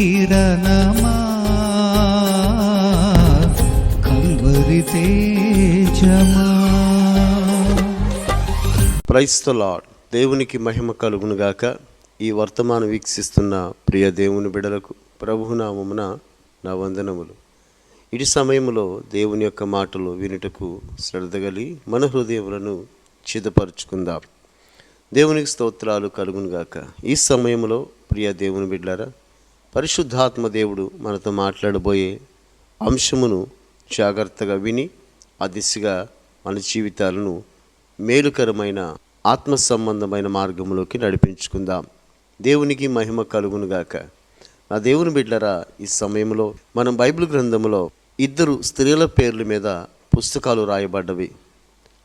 కిరణమా? Calvary తేజమా? దేవునికి మహిమ కలుగునుగాక ఈ వర్తమానం వీక్షిస్తున్న ప్రియ దేవుని బిడలకు ప్రభునామమున నా వందనములు. ఇటు సమయంలో దేవుని యొక్క మాటలు వినుటకు శ్రద్ధగలి మన హృదయములను చిదపరుచుకుందాం. దేవునికి స్తోత్రాలు కలుగునుగాక ఈ సమయంలో ప్రియ దేవుని బిడ్డారా పరిశుద్ధాత్మ దేవుడు మనతో మాట్లాడబోయే అంశమును జాగ్రత్తగా విని ఆ దిశగా మన జీవితాలను మేలుకరమైన ఆత్మ సంబంధమైన మార్గంలోకి నడిపించుకుందాం. దేవునికి మహిమ కలుగునుగాక నా దేవుని బిడ్డరా ఈ సమయంలో మనం బైబిల్ గ్రంథంలో ఇద్దరు స్త్రీల పేర్ల మీద పుస్తకాలు రాయబడ్డవి.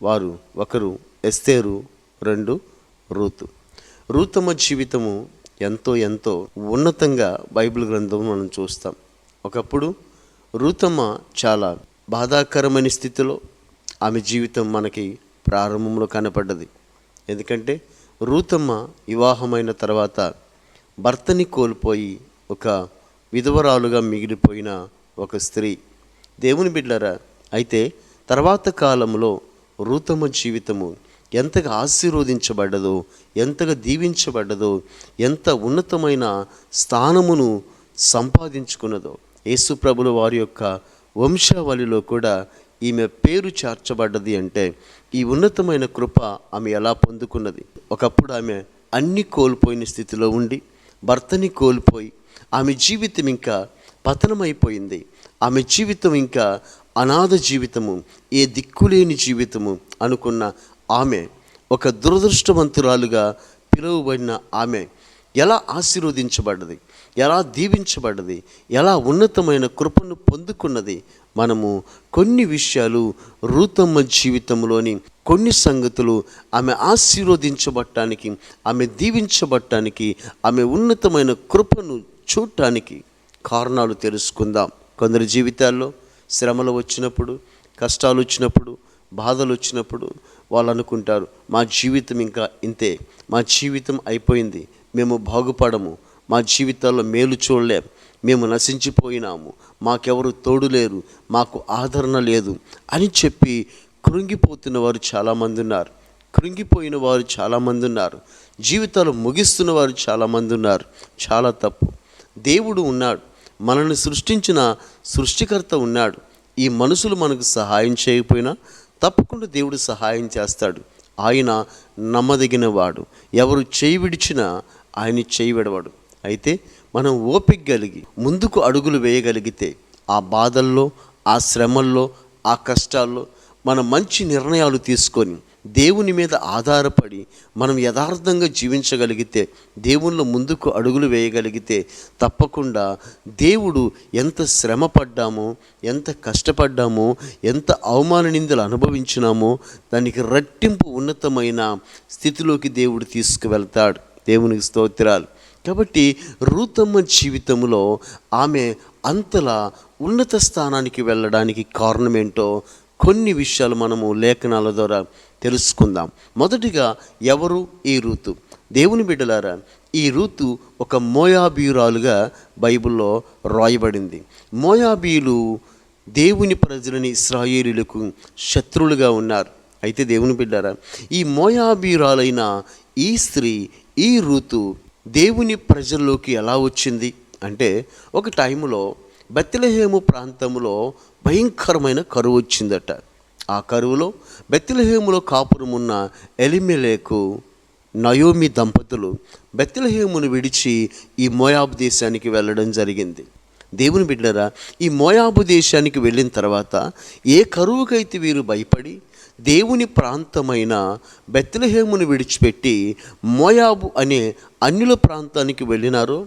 వారు ఒకరు ఎస్తేరు రెండు రూతు. రూతమ్మ జీవితము ఎంతో ఎంతో ఉన్నతంగా బైబిల్ గ్రంథం మనం చూస్తాం. ఒకప్పుడు రూతమ్మ చాలా బాధాకరమైన స్థితిలో ఆమె జీవితం మనకి ప్రారంభంలో కనపడ్డది. ఎందుకంటే రూతమ్మ వివాహమైన తర్వాత భర్తని కోల్పోయి ఒక విధవరాలుగా మిగిలిపోయిన ఒక స్త్రీ. దేవుని బిడ్డరా అయితే తర్వాత కాలంలో రూతమ్మ జీవితము ఎంతగా ఆశీర్వదించబడ్డదో ఎంతగా దీవించబడ్డదో ఎంత ఉన్నతమైన స్థానమును సంపాదించుకున్నదో. యేసుప్రభుల వారి యొక్క వంశావళిలో కూడా ఈమె పేరు చేర్చబడ్డది అంటే ఈ ఉన్నతమైన కృప ఆమె ఎలా పొందుకున్నది? ఒకప్పుడు ఆమె అన్ని కోల్పోయిన స్థితిలో ఉండి భర్తని కోల్పోయి ఆమె జీవితం ఇంకా పతనమైపోయింది. ఆమె జీవితం ఇంకా అనాథ జీవితము ఏ దిక్కులేని జీవితము అనుకున్న ఆమె ఒక దురదృష్టవంతురాలుగా పిలువబడిన ఆమె ఎలా ఆశీర్వదించబడ్డది? ఎలా దీవించబడ్డది? ఎలా ఉన్నతమైన కృపను పొందుకున్నది? మనము కొన్ని విషయాలు రూతమ్మ జీవితంలోని కొన్ని సంగతులు ఆమె ఆశీర్వదించబట్టానికి ఆమె దీవించబట్టానికి ఆమె ఉన్నతమైన కృపను చూడటానికి కారణాలు తెలుసుకుందాం. కొందరి జీవితాల్లో శ్రమలు వచ్చినప్పుడు కష్టాలు వచ్చినప్పుడు బాధలు వచ్చినప్పుడు వాళ్ళు అనుకుంటారు మా జీవితం ఇంకా ఇంతే మా జీవితం అయిపోయింది మేము బాగుపడము మా జీవితాల్లో మేలు చూడలేం మేము నశించిపోయినాము మాకెవరు తోడు లేరు మాకు ఆదరణ లేదు అని చెప్పి కృంగిపోతున్న వారు చాలామంది ఉన్నారు. కృంగిపోయిన వారు చాలామంది ఉన్నారు. జీవితాలు ముగిస్తున్న వారు చాలామంది ఉన్నారు. చాలా తప్పు. దేవుడు ఉన్నాడు. మనల్ని సృష్టించిన సృష్టికర్త ఉన్నాడు. ఈ మనుషులు మనకు సహాయం చేయకపోయినా తప్పకుండా దేవుడు సహాయం చేస్తాడు. ఆయన నమ్మదగినవాడు. ఎవరు చేయి విడిచినా ఆయన చేయి విడవాడు. అయితే మనం ఓపిక కలిగి ముందుకు అడుగులు వేయగలిగితే ఆ బాధల్లో ఆ శ్రమల్లో ఆ కష్టాల్లో మనం మంచి నిర్ణయాలు తీసుకొని దేవుని మీద ఆధారపడి మనం యథార్థంగా జీవించగలిగితే దేవుళ్ళు ముందుకు అడుగులు వేయగలిగితే తప్పకుండా దేవుడు ఎంత శ్రమ పడ్డామో ఎంత కష్టపడ్డామో ఎంత అవమాన నిందలు అనుభవించినామో దానికి రట్టింపు ఉన్నతమైన స్థితిలోకి దేవుడు తీసుకువెళ్తాడు. దేవునికి స్తోత్రాలు. కాబట్టి రూతమ్మ జీవితంలో ఆమె అంతలా ఉన్నత స్థానానికి వెళ్ళడానికి కారణమేంటో కొన్ని విషయాలు మనము లేఖనాల ద్వారా తెలుసుకుందాం. మొదటిగా ఎవరు? ఈ రూతు. దేవుని బిడ్డలారా ఈ రూతు ఒక మోయాబీయురాలుగా బైబిల్లో రాయబడింది. మోయాబీయులు దేవుని ప్రజలని ఇస్రాయేలీలకు శత్రువులుగా ఉన్నారు. అయితే దేవుని బిడ్డారా ఈ మోయాబీరాలైన ఈ స్త్రీ ఈ ఋతు దేవుని ప్రజల్లోకి ఎలా వచ్చింది? అంటే ఒక టైంలో బెత్తలహేము ప్రాంతంలో భయంకరమైన కరువు వచ్చిందట. ఆ కరువులో బెత్తలహేములో కాపురం ఉన్న ఎలిమెలేకు నయోమి దంపతులు బెత్తలహేమును విడిచి ఈ మోయాబు దేశానికి వెళ్ళడం జరిగింది. దేవుని బిడ్డరా ఈ మోయాబు దేశానికి వెళ్ళిన తర్వాత ఏ కరువుకైతే వీరు భయపడి దేవుని ప్రాంతమైన బెత్తలహేమును విడిచిపెట్టి మోయాబు అనే అన్యుల ప్రాంతానికి వెళ్ళినారో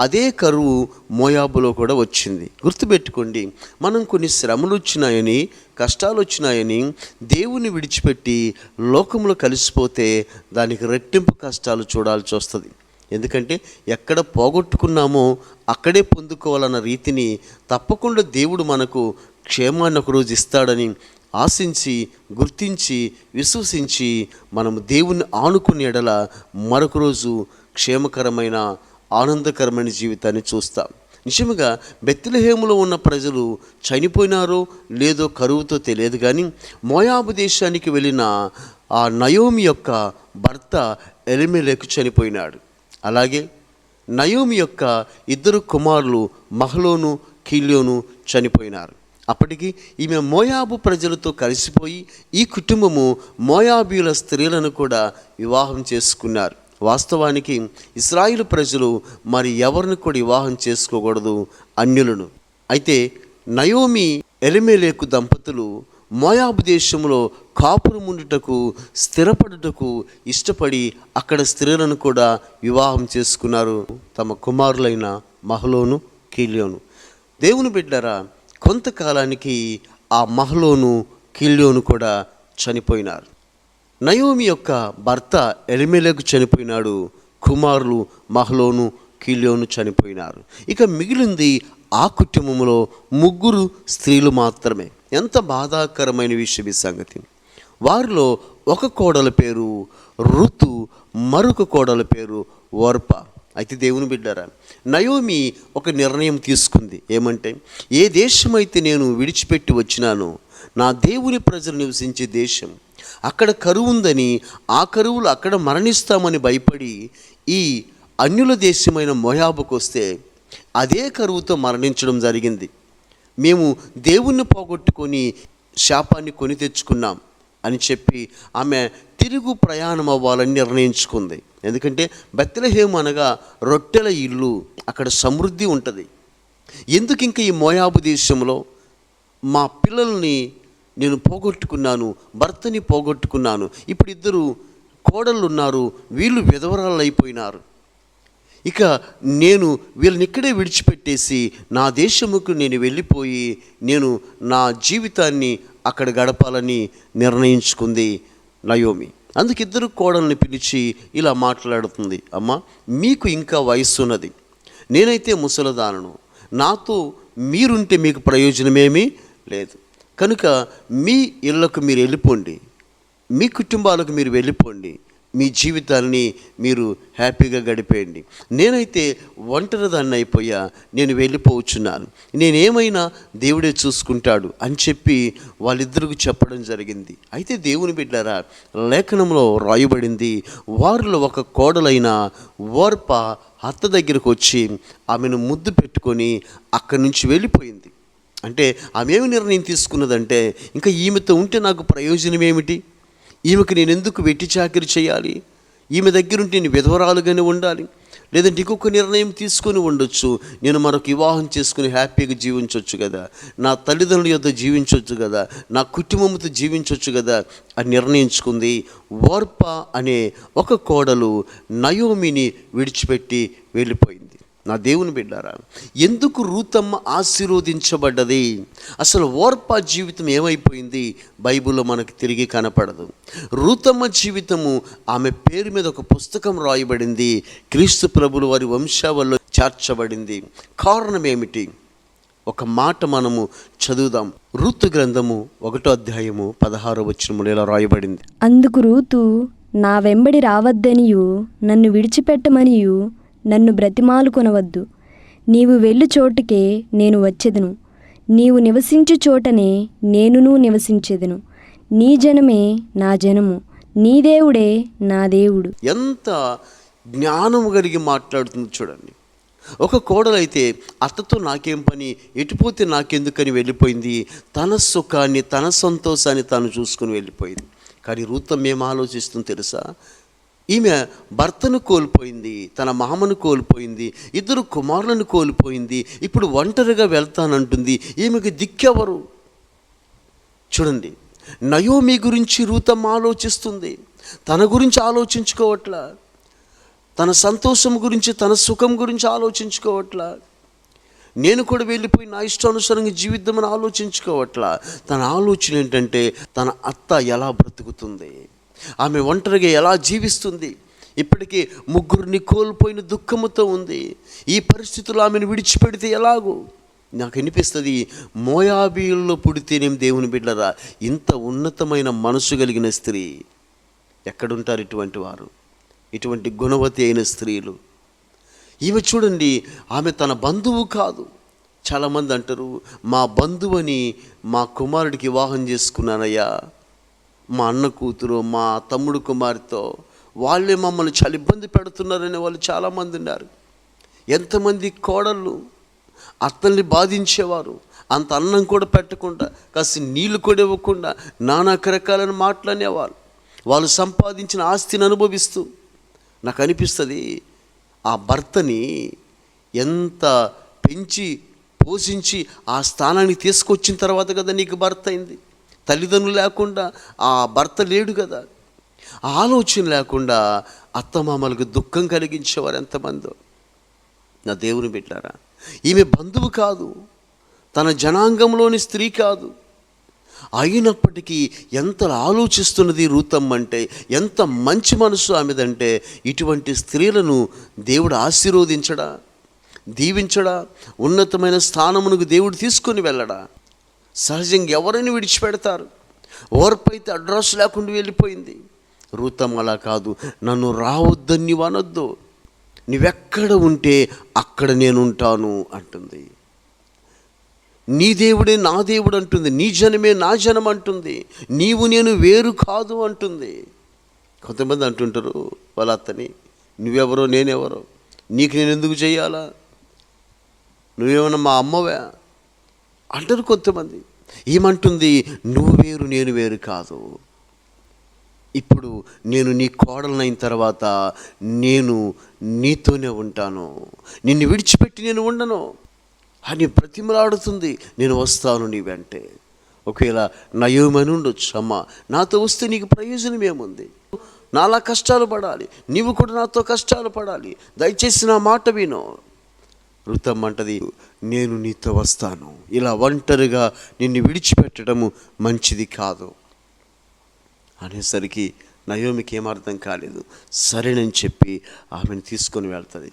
అదే కరువు మోయాబులో కూడా వచ్చింది. గుర్తుపెట్టుకోండి మనం కొన్ని శ్రమలు వచ్చినాయని కష్టాలు వచ్చినాయని దేవుని విడిచిపెట్టి లోకంలో కలిసిపోతే దానికి రెట్టింపు కష్టాలు చూడాల్సి వస్తుంది. ఎందుకంటే ఎక్కడ పోగొట్టుకున్నామో అక్కడే పొందుకోవాలన్న రీతిని తప్పకుండా దేవుడు మనకు క్షేమాన్ని ఒకరోజు ఇస్తాడని ఆశించి గుర్తించి విశ్వసించి మనం దేవుణ్ణి ఆనుకుని ఎడల మరొక రోజు క్షేమకరమైన ఆనందకరమైన జీవితాన్ని చూస్తాం. నిజముగా బెత్తిలహేములో ఉన్న ప్రజలు చనిపోయినారో లేదో కరువుతో తెలియదు కానీ మోయాబు దేశానికి వెళ్ళిన ఆ నయోమి యొక్క భర్త ఎలిమెలకు చనిపోయినాడు. అలాగే నయోమి యొక్క ఇద్దరు కుమారులు మహలోను కీల్యోను చనిపోయినారు. అప్పటికి ఈమె మోయాబు ప్రజలతో కలిసిపోయి ఈ కుటుంబము మోయాబీల స్త్రీలను కూడా వివాహం చేసుకున్నారు. వాస్తవానికి ఇస్రాయిల్ ప్రజలు మరి ఎవరిని కూడా వివాహం చేసుకోకూడదు అన్యులను. అయితే నయోమి ఎలిమేలేకు దంపతులు మోయాబు దేశంలో కాపురముండుటకు స్థిరపడుటకు ఇష్టపడి అక్కడ స్త్రీలను కూడా వివాహం చేసుకున్నారు తమ కుమారులైన మహలోను కీల్యోను. దేవుని బిడ్డరా కొంతకాలానికి ఆ మహలోను కీల్యోను కూడా చనిపోయినారు. నయోమి యొక్క భర్త ఎలిమెలకు చనిపోయినాడు. కుమారులు మహలోను కీల్యోను చనిపోయినారు. ఇక మిగిలింది ఆ కుటుంబంలో ముగ్గురు స్త్రీలు మాత్రమే. ఎంత బాధాకరమైన విషయం ఈ సంగతి. వారిలో ఒక కోడల పేరు ఋతు మరొక కోడల పేరు వర్ప. అయితే దేవుని బిడ్డారా నయోమి ఒక నిర్ణయం తీసుకుంది. ఏమంటే ఏ దేశమైతే నేను విడిచిపెట్టి వచ్చినానో నా దేవుని ప్రజలు నివసించే దేశం అక్కడ కరువు ఉందని ఆ కరువులు అక్కడ మరణిస్తామని భయపడి ఈ అన్యుల దేశమైన మొయాబుకు వస్తే అదే కరువుతో మరణించడం జరిగింది. మేము దేవుణ్ణి పోగొట్టుకొని శాపాన్ని కొని తెచ్చుకున్నాం అని చెప్పి ఆమె తిరుగు ప్రయాణం అవ్వాలని నిర్ణయించుకుంది. ఎందుకంటే బెత్తలహేము అనగా రొట్టెల ఇల్లు అక్కడ సమృద్ధి ఉంటుంది. ఎందుకు ఇంకా ఈ మోయాబు దేశంలో మా పిల్లల్ని నేను పోగొట్టుకున్నాను భర్తని పోగొట్టుకున్నాను. ఇప్పుడు ఇద్దరు కోడళ్ళు ఉన్నారు వీళ్ళు విధవరాళ్ళు అయిపోయినారు ఇక నేను వీళ్ళని ఇక్కడే విడిచిపెట్టేసి నా దేశముకు నేను వెళ్ళిపోయి నేను నా జీవితాన్ని అక్కడ గడపాలని నిర్ణయించుకుంది నయోమి. అందుకు ఇద్దరు కోడల్ని పిలిచి ఇలా మాట్లాడుతుంది. అమ్మ మీకు ఇంకా వయస్సు ఉన్నది నేనైతే ముసలదానను. నాతో మీరుంటే మీకు ప్రయోజనమేమీ లేదు. కనుక మీ ఇళ్ళకు మీరు వెళ్ళిపోండి. మీ కుటుంబాలకు మీరు వెళ్ళిపోండి. మీ జీవితాన్ని మీరు హ్యాపీగా గడిపేయండి. నేనైతే ఒంటరిదాన్ని అయిపోయా నేను వెళ్ళిపోవచ్చున్నాను. నేనేమైనా దేవుడే చూసుకుంటాడు అని చెప్పి వాళ్ళిద్దరికి చెప్పడం జరిగింది. అయితే దేవుని బిడ్డారా లేఖనంలో రాయబడింది వారిలో ఒక కోడలైన ఓర్ప అత్త దగ్గరకు వచ్చి ఆమెను ముద్దు పెట్టుకొని అక్కడి నుంచి వెళ్ళిపోయింది. అంటే ఆమె ఏమి నిర్ణయం తీసుకున్నదంటే ఇంకా ఈమెతో ఉంటే నాకు ప్రయోజనం ఏమిటి? ఈమెకు నేను ఎందుకు వెట్టి చాకరీ చేయాలి? ఈమె దగ్గరుంటే నేను విధవరాలుగానే ఉండాలి. లేదంటే ఇంకొక నిర్ణయం తీసుకొని ఉండొచ్చు. నేను మరొక వివాహం చేసుకుని హ్యాపీగా జీవించవచ్చు కదా. నా తల్లిదండ్రుల యొక్క జీవించవచ్చు కదా. నా కుటుంబంతో జీవించవచ్చు కదా అని నిర్ణయించుకుంది ఓర్ప అనే ఒక కోడలు నయోమిని విడిచిపెట్టి వెళ్ళిపోయింది. నా దేవుని బిడ్డారా ఎందుకు రూతమ్మ ఆశీర్వదించబడ్డది? అసలు ఓర్ప జీవితం ఏమైపోయింది? బైబిల్లో మనకు తిరిగి కనపడదు. రూతమ్మ జీవితము ఆమె పేరు మీద ఒక పుస్తకం రాయబడింది. క్రీస్తు ప్రభులు వారి వంశావల్లో చేర్చబడింది. కారణం ఏమిటి? ఒక మాట మనము చదువుదాం. ఋతు గ్రంథము ఒకటో అధ్యాయము పదహారో వచ్చినములు ఇలా రాయబడింది. అందుకు రూతు నా వెంబడి రావద్దనియు నన్ను విడిచిపెట్టమనియు నన్ను బ్రతిమాలు కొనవద్దు. నీవు వెళ్ళు చోటుకే నేను వచ్చెదను. నీవు నివసించు చోటనే నేనునూ నివసించెదను. నీ జనమే నా జనము. నీ దేవుడే నా దేవుడు. ఎంత జ్ఞానము కలిగి మాట్లాడుతుంది చూడండి. ఒక కోడలైతే అత్తతో నాకేం పని ఎటుపోతే నాకెందుకని వెళ్ళిపోయింది. తన సుఖాన్ని తన సంతోషాన్ని తను చూసుకుని వెళ్ళిపోయింది. కానీ రూతం ఏం ఆలోచిస్తుంది తెలుసా? ఈమె భర్తను కోల్పోయింది తన మామను కోల్పోయింది ఇద్దరు కుమారులను కోల్పోయింది. ఇప్పుడు ఒంటరిగా వెళ్తానంటుంది. ఈమెకి దిక్కెవరు చూడండి నయోమి గురించి రూతం ఆలోచిస్తుంది. తన గురించి ఆలోచించుకోవట్లా? తన సంతోషం గురించి తన సుఖం గురించి ఆలోచించుకోవట్లా? నేను కూడా వెళ్ళిపోయి నా ఇష్టానుసారంగా జీవిద్దామని ఆలోచించుకోవట్లా? తన ఆలోచన ఏంటంటే తన అత్త ఎలా బ్రతుకుతుంది? ఆమె ఒంటరిగా ఎలా జీవిస్తుంది? ఇప్పటికీ ముగ్గురిని కోల్పోయిన దుఃఖముతో ఉంది. ఈ పరిస్థితులు ఆమెను విడిచిపెడితే ఎలాగో? నాకు అనిపిస్తుంది మోయాబీల్లో పుడితేనేం దేవుని బిడ్డరా? ఇంత ఉన్నతమైన మనసు కలిగిన స్త్రీ. ఎక్కడుంటారు ఇటువంటి వారు? ఇటువంటి గుణవతి అయిన స్త్రీలు. ఈమె చూడండి ఆమె తన బంధువు కాదు. చాలామంది అంటారు మా బంధువని మా కుమారుడికి వివాహం చేసుకున్నానయ్యా. మా అన్న కూతురు మా తమ్ముడు కుమార్తెతో వాళ్ళే మమ్మల్ని చాలా ఇబ్బంది పెడుతున్నారనే వాళ్ళు చాలామంది ఉన్నారు. ఎంతమంది కోడళ్ళు అత్తల్ని బాధించేవారు అంత అన్నం కూడా పెట్టకుండా కాస్త నీళ్ళు కూడా ఇవ్వకుండా నానా రకాలైన మాట్లాడేవారు వాళ్ళు సంపాదించిన ఆస్తిని అనుభవిస్తూ నాకు అనిపిస్తుంది ఆ భర్తని ఎంత పెంచి పోషించి ఆ స్థానానికి తీసుకొచ్చిన తర్వాత కదా నీకు భర్త అయింది. తల్లిదండ్రులు లేకుండా ఆ భర్త లేడు కదా. ఆ ఆలోచన లేకుండా అత్తమామలకు దుఃఖం కలిగించేవారు ఎంతమందో. నా దేవుని బిడ్డారా ఈమె బంధువు కాదు తన జనాంగంలోని స్త్రీ కాదు. అయినప్పటికీ ఎంత ఆలోచిస్తున్నది రూతమ్మ అంటే ఎంత మంచి మనసు ఆమెదంటే ఇటువంటి స్త్రీలను దేవుడు ఆశీర్వదించడా దీవించడా ఉన్నతమైన స్థానమునకు దేవుడు తీసుకొని వెళ్ళడా. సహజంగా ఎవరైనా విడిచిపెడతారు? ఓర్పైతే అడ్రస్ లేకుండా వెళ్ళిపోయింది. రూతం అలా కాదు నన్ను రావద్దని నీవనొద్దు నువ్వెక్కడ ఉంటే అక్కడ నేను ఉంటాను అంటుంది. నీ దేవుడే నా దేవుడు అంటుంది నీ జనమే నా జనం అంటుంది నీవు నేను వేరు కాదు అంటుంది. కొంతమంది అంటుంటారు వాళ్ళ అత్తని నువ్వెవరో నేనెవరో నీకు నేను ఎందుకు చేయాలా? నువ్వేమన్నా మా అమ్మవా? అంటారు కొంతమంది. ఏమంటుంది? నువ్వు వేరు నేను వేరు కాదు. ఇప్పుడు నేను నీ కోడలనైన తర్వాత నేను నీతోనే ఉంటాను. నిన్ను విడిచిపెట్టి నేను ఉండను. అని ప్రతిమలాడుతుంది నేను వస్తాను నీ వెంటే. ఒకవేళ నయోమని ఉండొచ్చు అమ్మ. నాతో వస్తే నీకు ప్రయోజనం ఏముంది? నాలా కష్టాలు పడాలి. నీవు కూడా నాతో కష్టాలు పడాలి. దయచేసి నా మాట విను. వృత్తం అంటది నేను నీతో వస్తాను. ఇలా ఒంటరిగా నిన్ను విడిచిపెట్టడము మంచిది కాదు. అనేసరికి నయోమికి ఏమర్థం కాలేదు. సరేనని చెప్పి ఆమెను తీసుకొని వెళ్తుంది.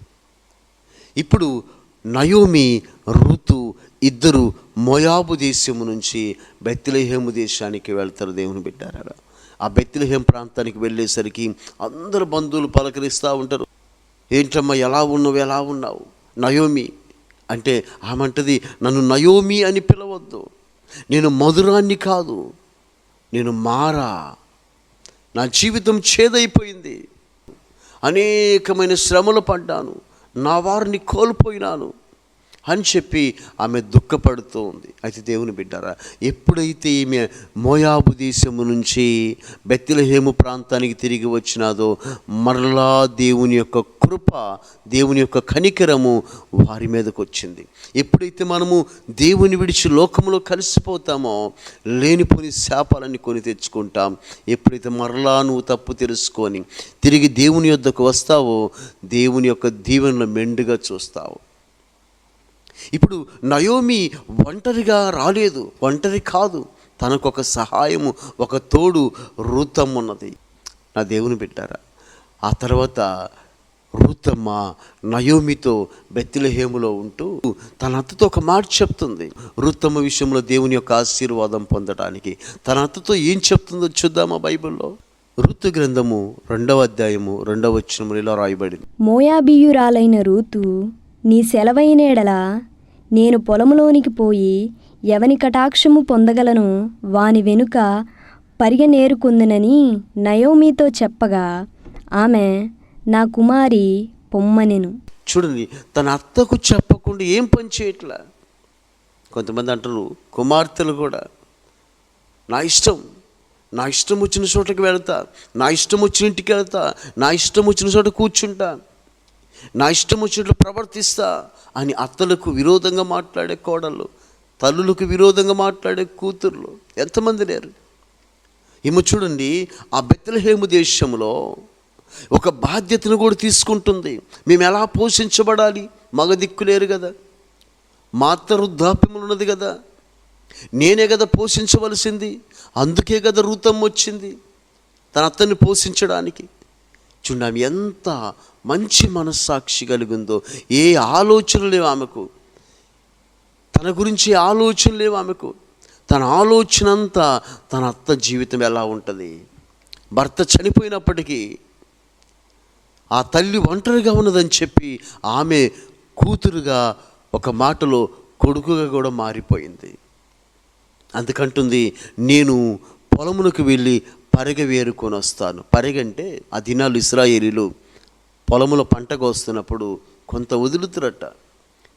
ఇప్పుడు నయోమి ఋతు ఇద్దరు మోయాబు దేశము నుంచి బెత్తిలహేము దేశానికి వెళ్తారు దేవుని బిడ్డారా ఆ బెత్తిలహేం ప్రాంతానికి వెళ్ళేసరికి అందరు బంధువులు పలకరిస్తూ ఉంటారు. ఏంటమ్మా ఎలా ఉన్నావు? ఎలా ఉన్నావు? నయోమి అంటే ఆమంటది నన్ను నయోమి అని పిలవద్దు. నేను మధురాన్ని కాదు నేను మారా. నా జీవితం చేదైపోయింది. అనేకమైన శ్రమలు పడ్డాను నా వారిని కోల్పోయినాను. అని చెప్పి ఆమె దుఃఖపడుతూ ఉంది. అయితే దేవుని బిడ్డారా ఎప్పుడైతే ఈమె మోయాబు దేశము నుంచి బెత్తిలహేము ప్రాంతానికి తిరిగి వచ్చినాదో మరలా దేవుని యొక్క కృప దేవుని యొక్క కనికరము వారి మీదకు వచ్చింది. ఎప్పుడైతే మనము దేవుని విడిచి లోకంలో కలిసిపోతామో లేనిపోని శాపాలని కొని తెచ్చుకుంటాం. ఎప్పుడైతే మరలా నువ్వు తప్పు తెలుసుకొని తిరిగి దేవుని యొద్దకు వస్తావో దేవుని యొక్క దీవెనలు మెండుగా చూస్తావు. ఇప్పుడు నయోమి ఒంటరిగా రాలేదు ఒంటరి కాదు. తనకు ఒక సహాయము ఒక తోడు రూతం ఉన్నది. నా దేవుని పెట్టారా ఆ తర్వాత రూతమ్మ నయోమితో బెత్తిలహేములో ఉంటూ తన అత్తతో ఒక మాట చెప్తుంది. రూతమ్మ విషయంలో దేవుని యొక్క ఆశీర్వాదం పొందడానికి తన అత్తతో ఏం చెప్తుందో చూద్దామా బైబిల్లో? ఋతు గ్రంథము రెండవ అధ్యాయము రెండవ వచనములో ఇలా రాయబడింది. మోయాబియురాలైన రూతు నీ సెలవైనడల నేను పొలములోనికి పోయి ఎవని కటాక్షము పొందగలను వాని వెనుక పరిగనేరుకుందునని నయోమితో చెప్పగా ఆమె నా కుమారి పొమ్మనెను. చూడండి తన అత్తకు చెప్పకుండా ఏం పని చేయట్లా? కొంతమంది అంటారు కుమార్తెలు కూడా. నా ఇష్టం నా ఇష్టం వచ్చిన చోటకి వెళ్తా నా ఇష్టం వచ్చిన ఇంటికి వెళ్తా నా ఇష్టం వచ్చిన చోట కూర్చుంటా. నా ఇష్టం వచ్చినట్లు ప్రవర్తిస్తా అని అత్తలకు విరోధంగా మాట్లాడే కోడళ్ళు తల్లులకు విరోధంగా మాట్లాడే కూతుర్లు ఎంతమంది లేరు? ఈమె చూడండి ఆ బెత్తలహేము దేశంలో ఒక బాధ్యతను కూడా తీసుకుంటుంది. మేము ఎలా పోషించబడాలి? మగ దిక్కు లేరు కదా. మాత వృద్ధాప్యములు ఉన్నది కదా. నేనే కదా పోషించవలసింది. అందుకే కదా రూతం వచ్చింది. తన అత్తని పోషించడానికి. చూడండి ఆమె ఎంత మంచి మనస్సాక్షి కలిగిందో ఏ ఆలోచన లేవు ఆమెకు. తన గురించి ఏ ఆలోచన లేవు ఆమెకు. తన ఆలోచన అంతా తన అత్త జీవితం ఎలా ఉంటుంది? భర్త చనిపోయినప్పటికీ ఆ తల్లి ఒంటరిగా ఉన్నదని చెప్పి ఆమె కూతురుగా ఒక మాటలో కొడుకుగా కూడా మారిపోయింది. అందుకంటుంది నేను పొలమునకు వెళ్ళి పరిగ వేరుకొని వస్తాను. పరిగంటే ఆ దినాలు ఇస్రాయేలీలు పొలములో పంట కోస్తున్నప్పుడు కొంత వదులుతురట.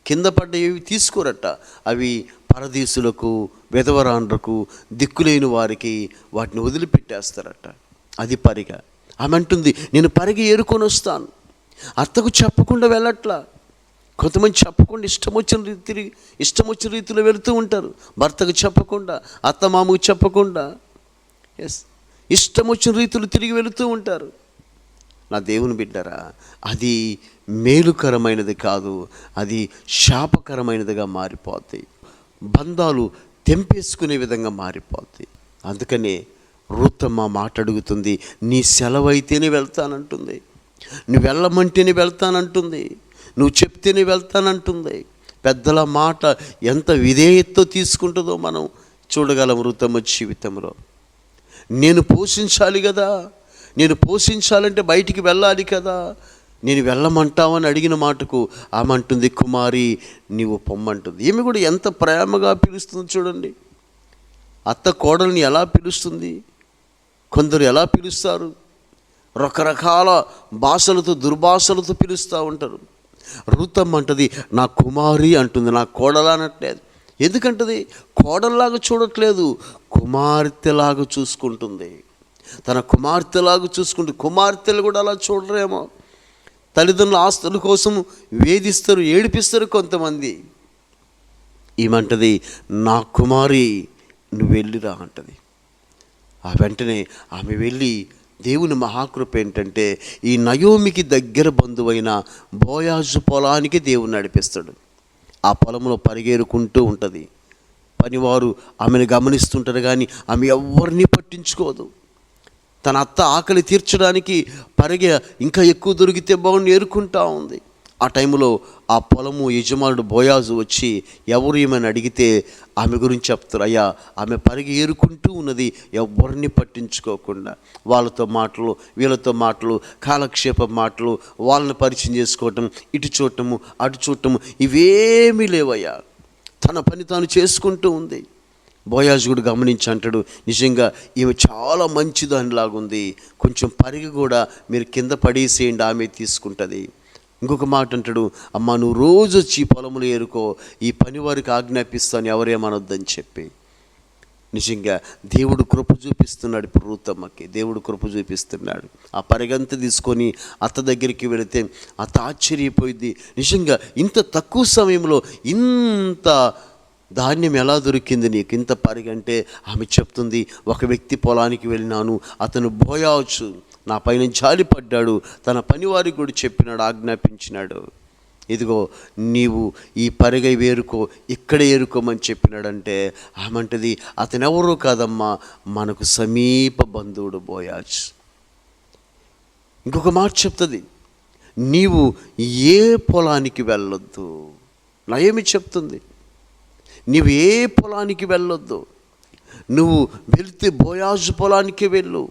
కింద పడ్డ ఏవి తీసుకోరట. అవి పరదేశులకు విధవరాండ్రకు దిక్కులేని వారికి వాటిని వదిలిపెట్టేస్తారట. అది పరిగ. ఆమె అంటుంది నేను పరిగ ఏరుకొని వస్తాను. అత్తకు చెప్పకుండా వెళ్ళట్లా. కొంతమంది చెప్పకుండా ఇష్టం వచ్చిన రీతి తిరిగి ఇష్టం వచ్చిన రీతిలో వెళుతూ ఉంటారు. భర్తకు చెప్పకుండా అత్త మామకు చెప్పకుండా. ఎస్ ఇష్టం వచ్చిన రీతిలో తిరిగి వెళుతూ ఉంటారు. నా దేవుని బిడ్డరా అది మేలుకరమైనది కాదు అది శాపకరమైనదిగా మారిపోతాయి. బంధాలు తెంపేసుకునే విధంగా మారిపోతాయి. అందుకనే రుతమ్మ మాట అడుగుతుంది నీ సెలవైతేనే వెళ్తానంటుంది. నువ్వు వెళ్ళమంటేనే వెళ్తానంటుంది. నువ్వు చెప్తేనే వెళ్తానంటుంది. పెద్దల మాట ఎంత విధేయతతో తీసుకుంటుందో మనం చూడగలం ఋతమ్మ జీవితంలో. నేను పోషించాలి కదా నేను పోషించాలంటే బయటికి వెళ్ళాలి కదా. నేను వెళ్ళమంటావని అడిగిన మాటకు ఆమె అంటుంది కుమారి నీవు పొమ్మంటుంది. ఈమె కూడా ఎంత ప్రేమగా పిలుస్తుంది చూడండి. అత్త కోడల్ని ఎలా పిలుస్తుంది? కొందరు ఎలా పిలుస్తారు? రకరకాల భాషలతో దుర్భాషలతో పిలుస్తూ ఉంటారు. ఋతం అంటది నా కుమారి అంటుంది నా కోడలా అనట్లేదు. ఎందుకంటది? కోడల్లాగా చూడట్లేదు కుమార్తెలాగా చూసుకుంటుంది. తన కుమార్తెలాగా చూసుకుంటూ కుమార్తెలు కూడా అలా చూడరేమో. తల్లిదండ్రుల ఆస్తుల కోసం వేధిస్తారు ఏడిపిస్తారు కొంతమంది. ఏమంటది నా కుమారి నువ్వు వెళ్ళిరా అంటది. ఆ వెంటనే ఆమె వెళ్ళి దేవుని మహాకృప ఏంటంటే ఈ నయోమికి దగ్గర బంధువైన బోయాజు పొలానికి దేవుని నడిపిస్తాడు. ఆ పొలంలో పరిగేరుకుంటూ ఉంటుంది. పనివారు ఆమెను గమనిస్తుంటారు కానీ ఆమె ఎవరిని పట్టించుకోదు. తన అత్త ఆకలి తీర్చడానికి పరిగె ఇంకా ఎక్కువ దొరికితే బాగుండి ఏరుకుంటా ఉంది. ఆ టైంలో ఆ పొలము యజమానుడు బోయాజు వచ్చి ఎవరు ఏమని అడిగితే ఆమె గురించి చెప్తారు. అయ్యా ఆమె పరిగి ఏరుకుంటూ ఉన్నది ఎవరిని పట్టించుకోకుండా. వాళ్ళతో మాటలు వీళ్ళతో మాటలు కాలక్షేప మాటలు వాళ్ళని పరిచయం చేసుకోవటం ఇటు చూడటము అటు చూడటము ఇవేమీ లేవయ్యా. తన పని తాను చేసుకుంటూ ఉంది. బోయాజ్ కూడా గమనించి అంటాడు నిజంగా ఈమె చాలా మంచిదానిలాగుంది కొంచెం పరిగి కూడా మీరు కింద పడేసేయండి ఆమె తీసుకుంటుంది. ఇంకొక మాట అంటాడు అమ్మ నువ్వు రోజు వచ్చి పొలములు ఏరుకో ఈ పని వారికి ఆజ్ఞాపిస్తాను ఎవరేమనొద్దని చెప్పి. నిజంగా దేవుడు కృప చూపిస్తున్నాడు ఇప్పుడు రూతమ్మకి. దేవుడు కృప చూపిస్తున్నాడు. ఆ పరిగంత తీసుకొని అత్త దగ్గరికి వెళితే అత్త ఆశ్చర్యపోయింది. నిజంగా ఇంత తక్కువ సమయంలో ఇంత ధాన్యం ఎలా దొరికింది నీకు? ఇంత పరిగంటే ఆమె చెప్తుంది ఒక వ్యక్తి పొలానికి వెళ్ళినాను అతను బోయావచ్చు నా పైన జాలి పడ్డాడు తన పనివారికి కూడా చెప్పినాడు ఆజ్ఞాపించినాడు. ఇదిగో నీవు ఈ పరిగై వేరుకో ఇక్కడ ఏరుకోమని చెప్పినాడంటే ఆమంటది అతనెవరూ కాదమ్మా మనకు సమీప బంధువుడు బోయాజ్ ఇంకొక మాట చెప్తుంది నీవు ఏ పొలానికి వెళ్ళొద్దు. నయమి చెప్తుంది నీవు ఏ పొలానికి వెళ్ళొద్దు. నువ్వు వెళితే బోయాజు పొలానికి వెళ్ళు.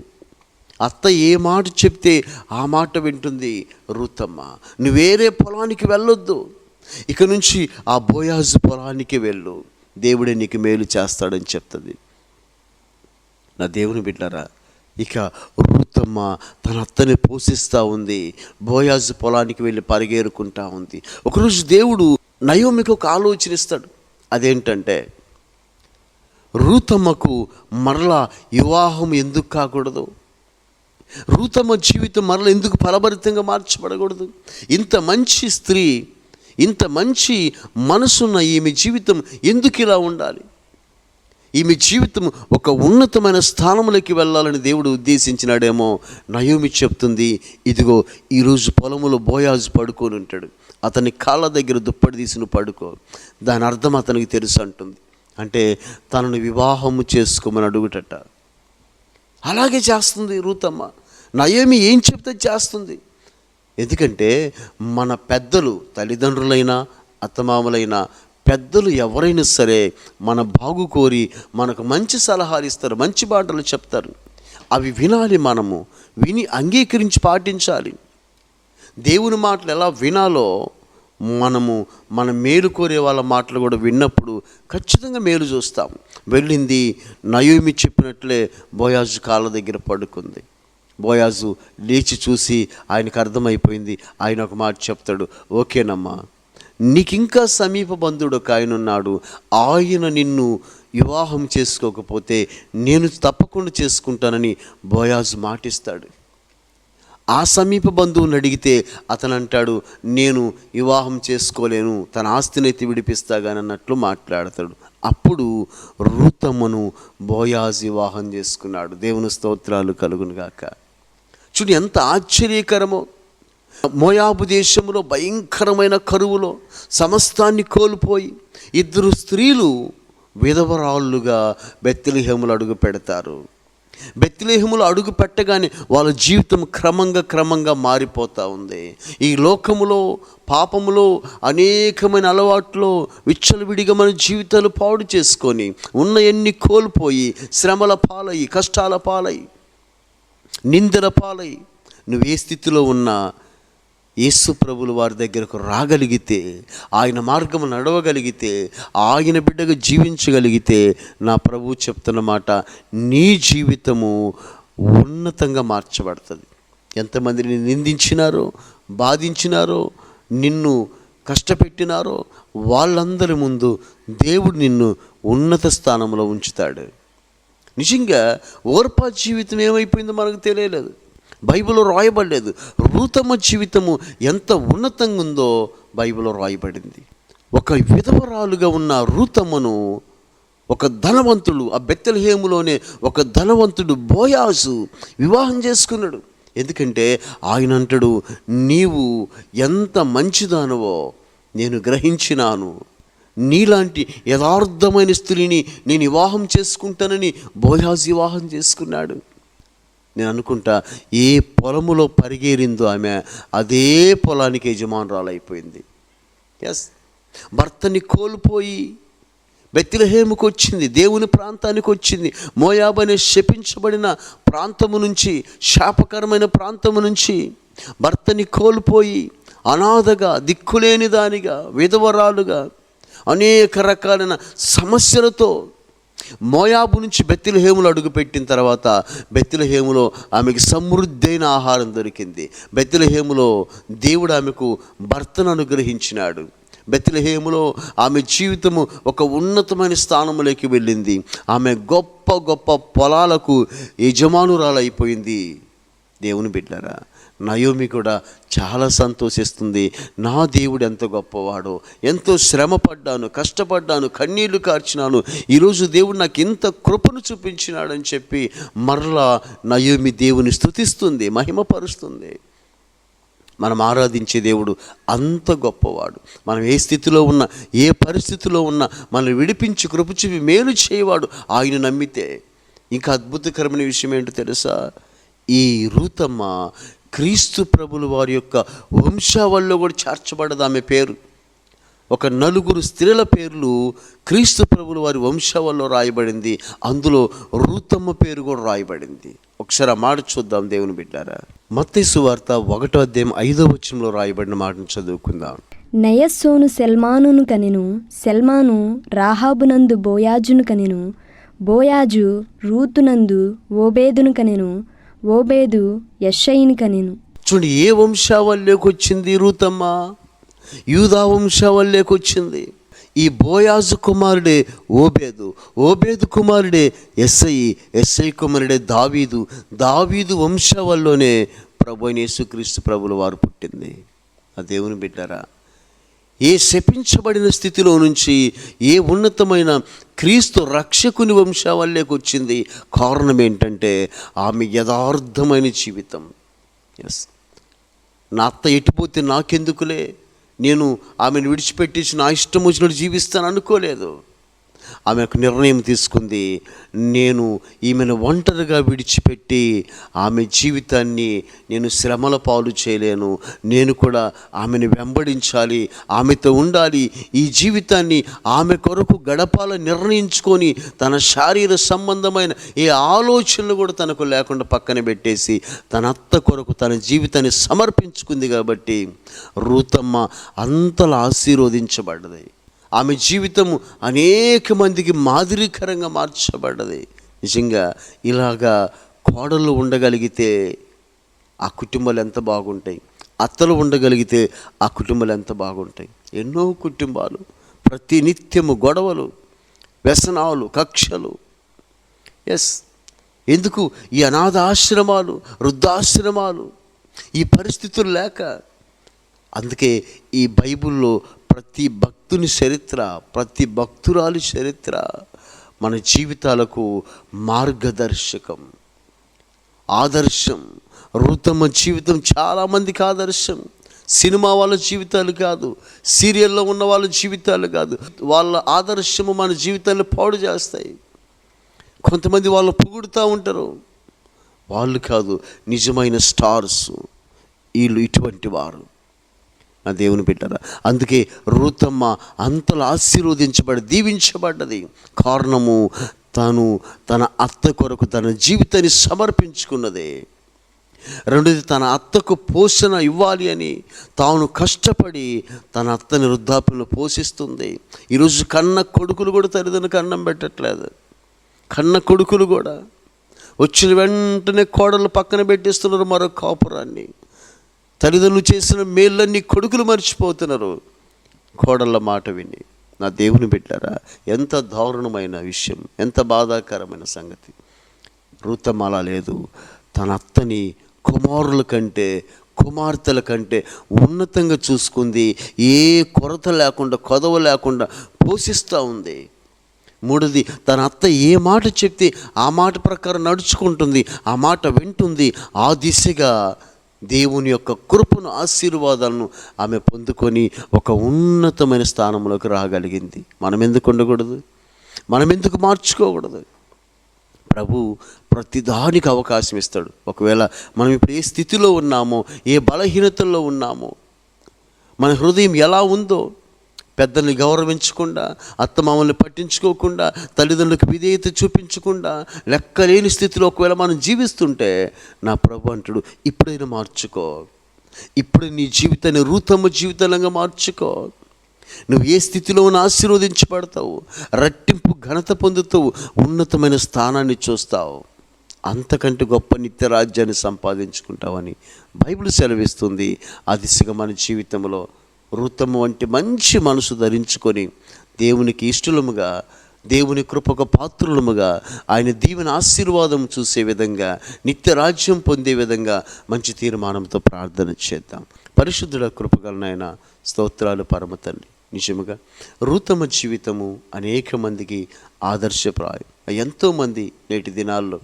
అత్త ఏ మాట చెప్తే ఆ మాట వింటుంది రుతమ్మ. నువ్వు వేరే పొలానికి వెళ్ళొద్దు. ఇక నుంచి ఆ బోయాజు పొలానికి వెళ్ళు. దేవుడే నీకు మేలు చేస్తాడని చెప్తుంది. నా దేవుని బిడ్డరా ఇక రుతమ్మ తన అత్తని పోషిస్తూ ఉంది. బోయాజు పొలానికి వెళ్ళి పరిగేరుకుంటా ఉంది. ఒకరోజు దేవుడు నయోమికి ఒక ఆలోచన ఇస్తాడు. అదేంటంటే రూతమ్మకు మరలా వివాహం ఎందుకు కాకూడదు? రూతమ్మ జీవితం మరల ఎందుకు ఫలభరితంగా మార్చబడకూడదు? ఇంత మంచి స్త్రీ ఇంత మంచి మనసున్న ఈమె జీవితం ఎందుకు ఇలా ఉండాలి? ఈమె జీవితం ఒక ఉన్నతమైన స్థానంలోకి వెళ్ళాలని దేవుడు ఉద్దేశించినాడేమో. నయోమి చెప్తుంది ఇదిగో ఈరోజు పొలములో బోయాజు పడుకొని ఉంటాడు. అతని కాళ్ళ దగ్గర దుప్పటి తీసి పడుకో. దాని అర్థం అతనికి తెలుసు అంటుంది. అంటే తనను వివాహము చేసుకోమని అడుగుటట. అలాగే చేస్తుంది రూతమ్మ. నయోమి ఏం చెప్తే చేస్తుంది. ఎందుకంటే మన పెద్దలు తల్లిదండ్రులైనా అత్తమామలైనా పెద్దలు ఎవరైనా సరే మన బాగు కోరి మనకు మంచి సలహాలు ఇస్తారు మంచి మాటలు చెప్తారు. అవి వినాలి మనము విని అంగీకరించి పాటించాలి. దేవుని మాటలు ఎలా వినాలో మనము మన మేలు కోరే వాళ్ళ మాటలు కూడా విన్నప్పుడు ఖచ్చితంగా మేలు చూస్తాం. వెళ్ళింది నయోమి చెప్పినట్లే బోయాజు కాళ్ళ దగ్గర పడుకుంది. బోయాజు లేచి చూసి ఆయనకు అర్థమైపోయింది ఆయన ఒక మాట చెప్తాడు ఓకేనమ్మా నీకింకా సమీప బంధుడు ఒక ఆయన ఆయన నిన్ను వివాహం చేసుకోకపోతే నేను తప్పకుండా చేసుకుంటానని బోయాజ్ మాటిస్తాడు. ఆ సమీప బంధువుని అడిగితే అతను అంటాడు నేను వివాహం చేసుకోలేను తన ఆస్తినైతే విడిపిస్తాగానన్నట్లు మాట్లాడతాడు. అప్పుడు రూతమ్మను బోయాజ్ వివాహం చేసుకున్నాడు. దేవుని స్తోత్రాలు కలుగునుగాక. చూడు ఎంత ఆశ్చర్యకరమో. మోయాబు దేశంలో భయంకరమైన కరువులో సమస్తాన్ని కోల్పోయి ఇద్దరు స్త్రీలు విధవరాళ్ళుగా బెత్తలిహేములు అడుగు పెడతారు. బెత్తిలేహములు అడుగు పెట్టగానే వాళ్ళ జీవితం క్రమంగా క్రమంగా మారిపోతూ ఉంది. ఈ లోకములో పాపములో అనేకమైన అలవాట్లు విచ్చలవిడిగా మన జీవితాలు పాడు చేసుకొని ఉన్న ఎన్ని కోల్పోయి శ్రమల పాలయ్యి కష్టాల పాలయ్యి నిందల పాలై నువ్వు ఏ స్థితిలో ఉన్నా యేసు ప్రభులు వారి దగ్గరకు రాగలిగితే ఆయన మార్గము నడవగలిగితే ఆయన బిడ్డగా జీవించగలిగితే నా ప్రభు చెప్తున్న మాట నీ జీవితము ఉన్నతంగా మార్చబడుతుంది. ఎంతమందిని నిందించినారో బాధించినారో నిన్ను కష్టపెట్టినారో వాళ్ళందరి ముందు దేవుడు నిన్ను ఉన్నత స్థానంలో ఉంచుతాడు. నిజంగా ఓర్పా జీవితం ఏమైపోయిందో మనకు తెలియలేదు. బైబిల్లో రాయబడలేదు. రూతమ్మ జీవితము ఎంత ఉన్నతంగా ఉందో బైబిల్లో రాయబడింది. ఒక విధవరాలుగా ఉన్న రూతమ్మను ఒక ధనవంతుడు ఆ బెత్తలహేములోనే ఒక ధనవంతుడు బోయాసు వివాహం చేసుకున్నాడు. ఎందుకంటే ఆయన అంటాడు నీవు ఎంత మంచిదానవో నేను గ్రహించినాను. నీలాంటి యథార్థమైన స్త్రీని నేను వివాహం చేసుకుంటానని బోయాజ్ వివాహం చేసుకున్నాడు. నేను అనుకుంటా ఏ పొలములో పరిగేరిందో ఆమె అదే పొలానికి యజమానురాలైపోయింది. ఎస్ భర్తని కోల్పోయి బెత్తిలహేముకు వచ్చింది దేవుని ప్రాంతానికి వచ్చింది. మోయాబ్ అనే శపించబడిన ప్రాంతము నుంచి శాపకరమైన ప్రాంతము నుంచి భర్తని కోల్పోయి అనాథగా దిక్కులేని దానిగా విధవరాలుగా అనేక రకాలైన సమస్యలతో మోయాబు నుంచి బెత్తిలహేములు అడుగుపెట్టిన తర్వాత బెత్తిలహేములో ఆమెకి సమృద్ధైన ఆహారం దొరికింది. బెత్తిలహేములో దేవుడు ఆమెకు భర్తను అనుగ్రహించినాడు. బెత్తిలహేములో ఆమె జీవితము ఒక ఉన్నతమైన స్థానంలోకి వెళ్ళింది. ఆమె గొప్ప గొప్ప పొలాలకు యజమానురాలైపోయింది. దేవుని బిడ్డారా నయోమి కూడా చాలా సంతోషిస్తుంది. నా దేవుడు ఎంత గొప్పవాడో ఎంతో శ్రమ పడ్డాను కష్టపడ్డాను కన్నీళ్ళు కార్చినాను. ఈరోజు దేవుడు నాకు ఇంత కృపను చూపించినాడని చెప్పి మరలా నయోమి దేవుని స్థుతిస్తుంది మహిమపరుస్తుంది. మనం ఆరాధించే దేవుడు అంత గొప్పవాడు. మనం ఏ స్థితిలో ఉన్నా ఏ పరిస్థితిలో ఉన్నా మనల్ని విడిపించి కృప చూపి మేలు చేయవాడు ఆయన నమ్మితే. ఇంకా అద్భుతకరమైన విషయం ఏంటో తెలుసా? ఈ రూతమ్మ క్రీస్తు ప్రభుల వారి యొక్క వంశావళిలో కూడా చేర్చబడదు ఆమె పేరు. ఒక నలుగురు స్త్రీల పేర్లు క్రీస్తు ప్రభుల వారి వంశావళిలో రాయబడింది. అందులో రూతమ్మ పేరు కూడా రాయబడింది. ఒకసారి ఆ మాట చూద్దాం దేవుని బిడ్డారా. మత్తేసు వార్త ఒకటో అధ్యాయం ఐదో వచనంలో రాయబడిన మాటను చదువుకుందాం. నయస్సోను సెల్మానును కనెను సెల్మాను రాహాబునందు బోయాజును కనెను బోయాజు రూతునందు ఓబేదును కనెను ఓబేదు యెషయిని కనెను చూడండి ఏ వంశావల్లోకి వచ్చింది రూతమ్మ? యూదా వంశావల్లోకి వచ్చింది ఈ బోయాజు కుమారుడే ఓబేదు ఓబేదు కుమారుడే ఎస్ఐ ఎస్ఐ కుమారుడే దావీదు. దావీదు వంశావల్లోనే ప్రభు యేసుక్రీస్తు ప్రభుల వారు పుట్టింది. ఆ దేవుని బిడ్డారా ఏ శపించబడిన స్థితిలో నుంచి ఏ ఉన్నతమైన క్రీస్తు రక్షకుని వంశావల్లోకి వచ్చింది? కారణం ఏంటంటే ఆమె యథార్థమైన జీవితం. ఎస్ నా అత్త ఎటుపోతే నాకెందుకులే? నేను ఆమెను విడిచిపెట్టేసి నా ఇష్టం వచ్చినట్టు జీవిస్తాను అనుకోలేదు. ఆమె ఒక నిర్ణయం తీసుకుంది. నేను ఈమెను ఒంటరిగా విడిచిపెట్టి ఆమె జీవితాన్ని నేను శ్రమల పాలు చేయలేను. నేను కూడా ఆమెను వెంబడించాలి ఆమెతో ఉండాలి. ఈ జీవితాన్ని ఆమె కొరకు గడపాలని నిర్ణయించుకొని తన శారీర సంబంధమైన ఏ ఆలోచనలు కూడా తనకు లేకుండా పక్కన పెట్టేసి తన అత్త కొరకు తన జీవితాన్ని సమర్పించుకుంది కాబట్టి రూతమ్మ అంతలా ఆశీర్వదించబడ్డది. ఆమె జీవితము అనేక మందికి మాదిరికరంగా మార్చబడ్డది. నిజంగా ఇలాగా కోడళ్ళు ఉండగలిగితే ఆ కుటుంబాలు ఎంత బాగుంటాయి. అత్తలు ఉండగలిగితే ఆ కుటుంబాలు ఎంత బాగుంటాయి. ఎన్నో కుటుంబాలు ప్రతి నిత్యము గొడవలు వ్యసనాలు కక్షలు. ఎస్ ఎందుకు? ఈ అనాథ ఆశ్రమాలు వృద్ధాశ్రమాలు ఈ పరిస్థితులు లేక. అందుకే ఈ బైబిల్లో ప్రతి భక్తుని చరిత్ర ప్రతి భక్తురాలి చరిత్ర మన జీవితాలకు మార్గదర్శకం ఆదర్శం. రుతమ జీవితం చాలామందికి ఆదర్శం. సినిమా వాళ్ళ జీవితాలు కాదు సీరియల్లో ఉన్న వాళ్ళ జీవితాలు కాదు. వాళ్ళ ఆదర్శము మన జీవితాన్ని పాడు చేస్తాయి. కొంతమంది వాళ్ళు పొగుడుతూ ఉంటారు. వాళ్ళు కాదు నిజమైన స్టార్స్. వీళ్ళు ఇటువంటి వారు. దేవుని బిడ్డరా అందుకే రూతమ్మ అంతలా ఆశీర్వదించబడి దీవించబడ్డది. కారణము తను తన అత్త కొరకు తన జీవితాన్ని సమర్పించుకున్నదే. రెండోది తన అత్తకు పోషణ ఇవ్వాలి అని తాను కష్టపడి తన అత్తని వృద్ధాప్యంలో పోషిస్తుంది. ఈరోజు కన్న కొడుకులు కూడా తల్లిదండ్రులకు అన్నం పెట్టట్లేదు. కన్న కొడుకులు కూడా వచ్చిన వెంటనే కోడలు పక్కన పెట్టేస్తున్నారు మరో కాపురాన్ని. తల్లిదండ్రులు చేసిన మేళ్ళన్నీ కొడుకులు మర్చిపోతున్నారు. కోడళ్ళ మాట విని నా దేవుని పెట్టారా ఎంత దారుణమైన విషయం ఎంత బాధాకరమైన సంగతి. రూతమాల లేదు. తన అత్తని కుమారుల కంటే కుమార్తెల కంటే ఉన్నతంగా చూసుకుంది. ఏ కొరత లేకుండా కొదవ లేకుండా పోషిస్తూ ఉంది. మూడోది తన అత్త ఏ మాట చెప్తే ఆ మాట ప్రకారం నడుచుకుంటుంది ఆ మాట వింటుంది. ఆ దిశగా దేవుని యొక్క కృపను ఆశీర్వాదాలను ఆమె పొందుకొని ఒక ఉన్నతమైన స్థానంలోకి రాగలిగింది. మనం ఎందుకు ఉండకూడదు? మనం ఎందుకు మార్చుకోకూడదు? ప్రభు ప్రతిదానికి అవకాశం ఇస్తాడు. ఒకవేళ మనం ఇప్పుడు ఏ స్థితిలో ఉన్నామో ఏ బలహీనతల్లో ఉన్నామో మన హృదయం ఎలా ఉందో పెద్దల్ని గౌరవించకుండా అత్తమామల్ని పట్టించుకోకుండా తల్లిదండ్రులకు విధేయత చూపించకుండా లెక్కలేని స్థితిలో ఒకవేళ మనం జీవిస్తుంటే నా ప్రభు అంటాడు ఇప్పుడైనా మార్చుకో. ఇప్పుడు నీ జీవితాన్ని రూతమ్మ జీవితంగా మార్చుకో. నువ్వు ఏ స్థితిలో ఉన్న ఆశీర్వదించబడతావు రట్టింపు ఘనత పొందుతావు ఉన్నతమైన స్థానాన్ని చూస్తావు. అంతకంటే గొప్ప నిత్య రాజ్యాన్ని సంపాదించుకుంటావని బైబిల్ సెలవిస్తుంది. ఆ దిశగా మన జీవితంలో వృత్తము వంటి మంచి మనసు ధరించుకొని దేవునికి ఇష్టలముగా దేవుని కృపకు పాత్రులముగా ఆయన దీవెన ఆశీర్వాదం చూసే విధంగా నిత్య రాజ్యం పొందే విధంగా మంచి తీర్మానంతో ప్రార్థన చేద్దాం. పరిశుద్ధుల కృపగలనైన స్తోత్రాలు పరమ తండ్రి. నిజముగా రూతమ జీవితము అనేక మందికి ఆదర్శప్రాయం. ఎంతోమంది నేటి దినాల్లో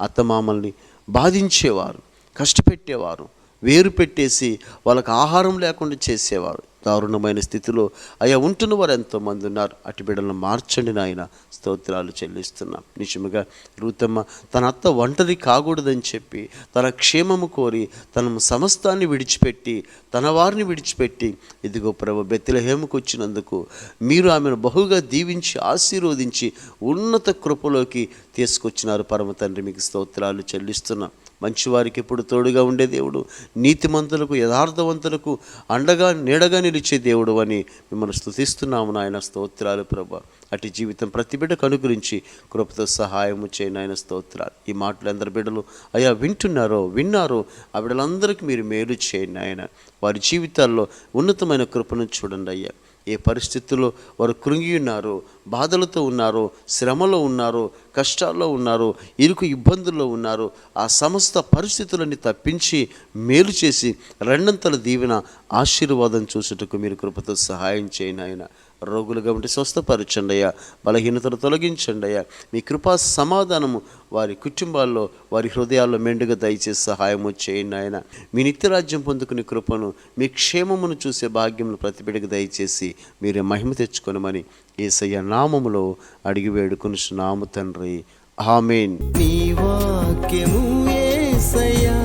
అత్తమామల్ని బాధించేవారు కష్టపెట్టేవారు వేరు పెట్టేసి వాళ్ళకి ఆహారం లేకుండా చేసేవారు. దారుణమైన స్థితిలో అయ్యా ఉంటున్న వారు ఎంతోమంది ఉన్నారు. అటు బిడ్డలను మార్చండి నాయన. స్తోత్రాలు చెల్లిస్తున్నాం. నిజముగా రూతమ్మ తన అత్త ఒంటరి కాకూడదని చెప్పి తన క్షేమము కోరి తన సమస్తాన్ని విడిచిపెట్టి తన వారిని విడిచిపెట్టి ఇదిగో ప్రభు బెత్తిలహేమకు వచ్చినందుకు మీరు ఆమెను బహుగా దీవించి ఆశీర్వదించి ఉన్నత కృపలోకి తీసుకొచ్చినారు పరమ తండ్రి. మీకు స్తోత్రాలు చెల్లిస్తున్నాం. మంచివారికి ఎప్పుడు తోడుగా ఉండే దేవుడు నీతిమంతులకు యథార్థవంతులకు అండగా నీడగా నిలిచే దేవుడు అని మిమ్మల్ని స్థుతిస్తున్నాము నాయన. స్తోత్రాలు ప్రభ. అటు జీవితం ప్రతి బిడ్డకు అనుగురించి కృపతో సహాయము చేయను నాయన స్తోత్రాలు. ఈ మాటలు అందరి బిడ్డలు అయ్యా వింటున్నారో విన్నారో ఆ బిడ్డలందరికీ మీరు మేలు చేయండి ఆయన వారి జీవితాల్లో ఉన్నతమైన కృపను చూడండి అయ్యా. ఏ పరిస్థితుల్లో వారు కృంగి ఉన్నారు బాధలతో ఉన్నారు శ్రమలో ఉన్నారో కష్టాల్లో ఉన్నారో ఇరుకు ఇబ్బందుల్లో ఉన్నారు ఆ సమస్త పరిస్థితులని తప్పించి మేలు చేసి రెండంతల దీవెన ఆశీర్వాదం చూసుటకు మీరు కృపతో సహాయం చేయను ఆయన రోగులుగా ఉంటే స్వస్థపరచండి అయ్యా బలహీనతలు తొలగించండి అయ్యా మీ కృపా సమాధానము వారి కుటుంబాల్లో వారి హృదయాల్లో మెండుగా దయచేసి సహాయము చేయండి ఆయన మీ నిత్యరాజ్యం పొందుకునే కృపను మీ క్షేమమును చూసే భాగ్యమును ప్రతిబిడకు దయచేసి మీరే మహిమ తెచ్చుకొనమని ఏసయ్య నామములో అడిగి వేడుకొనుచున్నాము తండ్రి. ఆమెన్. నీ వాక్యము ఏసయ్యా